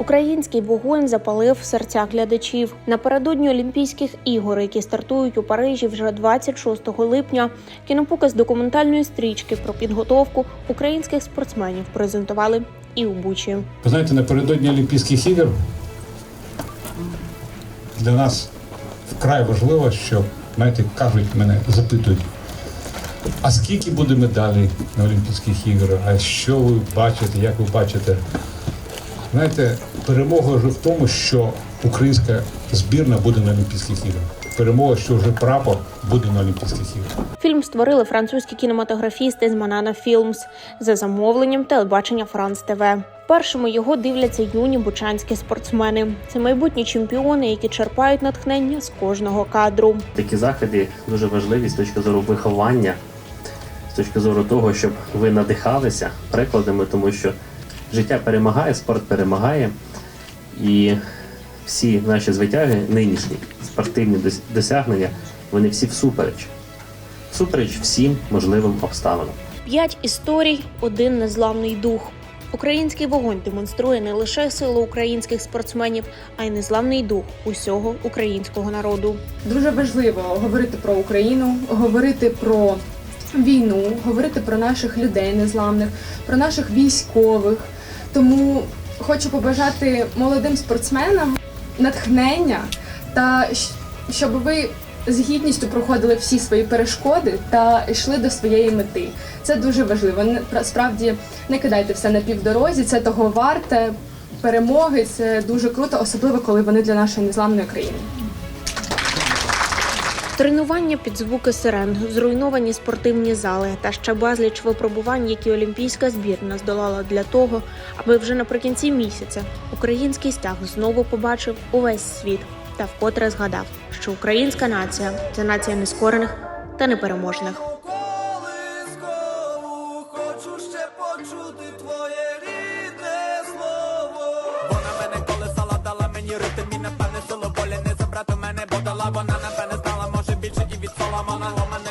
Український вогонь запалив в серцях глядачів. Напередодні Олімпійських ігор, які стартують у Парижі вже 26 липня. Кінопоказ документальної стрічки про підготовку українських спортсменів презентували і у Бучі. Ви знаєте, напередодні Олімпійських ігор для нас вкрай важливо, що знаєте, кажуть мене, запитують, а скільки буде медалей на Олімпійських іграх, а що ви бачите, як ви бачите? Знаєте, перемога вже в тому, що українська збірна буде на Олімпійських іграх. Перемога, що вже прапор буде на Олімпійських іграх. Фільм створили французькі кінематографісти з Манана Філмс за замовленням телебачення Франс ТВ. Першими його дивляться юні бучанські спортсмени. Це майбутні чемпіони, які черпають натхнення з кожного кадру. Такі заходи дуже важливі з точки зору виховання, з точки зору того, щоб ви надихалися прикладами, тому що життя перемагає, спорт перемагає, і всі наші звитяги, нинішні спортивні досягнення, вони всі всупереч. Всупереч всім можливим обставинам. П'ять історій, один незламний дух. Український вогонь демонструє не лише силу українських спортсменів, а й незламний дух усього українського народу. Дуже важливо говорити про Україну, говорити про війну, говорити про наших людей незламних, про наших військових. Тому хочу побажати молодим спортсменам натхнення та щоб ви з гідністю проходили всі свої перешкоди та йшли до своєї мети. Це дуже важливо. Справді не кидайте все на півдорозі, це того варте. Перемоги це дуже круто, особливо коли вони для нашої незламної країни. Тренування під звуки сирен, зруйновані спортивні зали та ще безліч випробувань, які олімпійська збірна здолала для того, аби вже наприкінці місяця український стяг знову побачив увесь світ та вкотре згадав, що українська нація це нація нескорених та непереможних. Вона мене колесала, дала мені ритм і пане соло не забрати мене, бо дала вона. on a woman